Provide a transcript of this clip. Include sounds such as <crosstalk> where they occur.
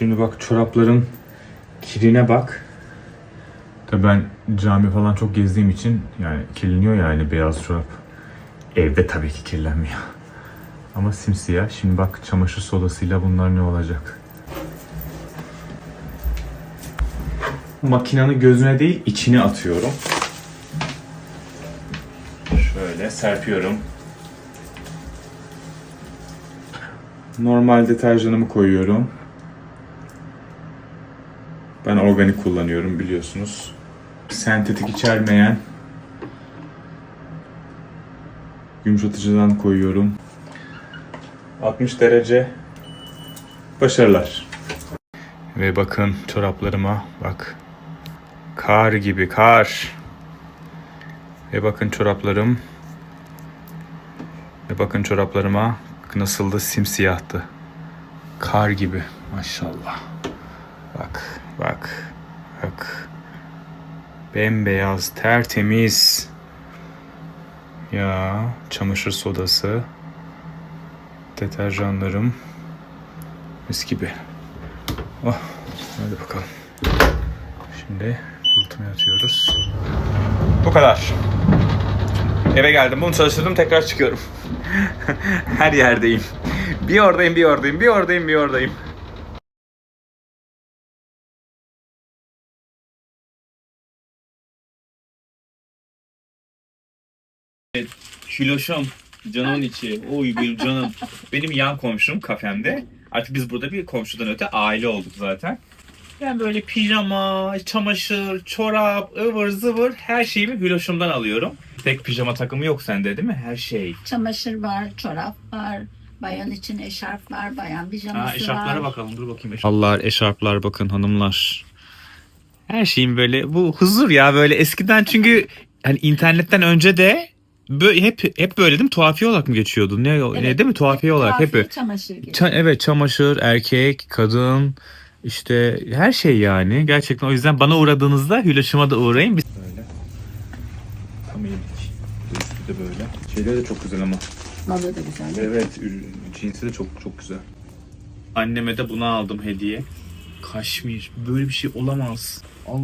Şimdi bak çorapların kirine bak. Tabii ben cami falan çok gezdiğim için yani kirleniyor yani beyaz çorap. Evde tabii ki kirlenmiyor. <laughs> Ama simsiyah. Şimdi bak çamaşır sodasıyla bunlar ne olacak? Makinenin gözüne değil içine atıyorum. Şöyle serpiyorum. Normal deterjanımı koyuyorum. Ben organik kullanıyorum biliyorsunuz. Sentetik içermeyen yumuşatıcıdan koyuyorum. 60 derece başarılar. Ve bakın çoraplarıma bak. Kar gibi kar. Ve bakın çoraplarım. Ve bakın çoraplarıma nasıldı simsiyahtı. Kar gibi maşallah. Bak bak bak. Bembeyaz tertemiz. Ya çamaşır sodası. Deterjanlarım. Mis gibi. Oh hadi bakalım. Şimdi kurutmaya atıyoruz. Bu kadar. Eve geldim. Bunu çalıştırdım. Tekrar çıkıyorum. <laughs> Her yerdeyim. Bir oradayım, bir oradayım, bir oradayım, bir oradayım. Kiloşum. Canımın içi. Oy benim canım. Benim yan komşum kafemde. Artık biz burada bir komşudan öte aile olduk zaten. Ben böyle pijama, çamaşır, çorap, ıvır zıvır her şeyimi Hüloş'umdan alıyorum. Tek pijama takımı yok sende değil mi? Her şey. Çamaşır var, çorap var, bayan için eşarp var, bayan pijaması var. bakalım dur bakayım. Eşarplar, eşarplar bakın hanımlar. Her şeyin böyle bu huzur ya böyle eskiden çünkü hani internetten önce de böyle hep hep böyle değil mi? Tuhafiye olarak mı geçiyordu? Ne, ne Evet, değil mi? Tuhafiye olarak hep böyle. Çamaşır gibi. Ça- evet çamaşır, erkek, kadın işte her şey yani. Gerçekten o yüzden bana uğradığınızda Hülaşıma da uğrayın. Biz... Böyle. Tam iyilik. Üstü de böyle. Şeyleri de çok güzel ama. Malı da güzel. Evet, cinsi de çok çok güzel. Anneme de bunu aldım hediye. Kaşmir. Böyle bir şey olamaz. Allah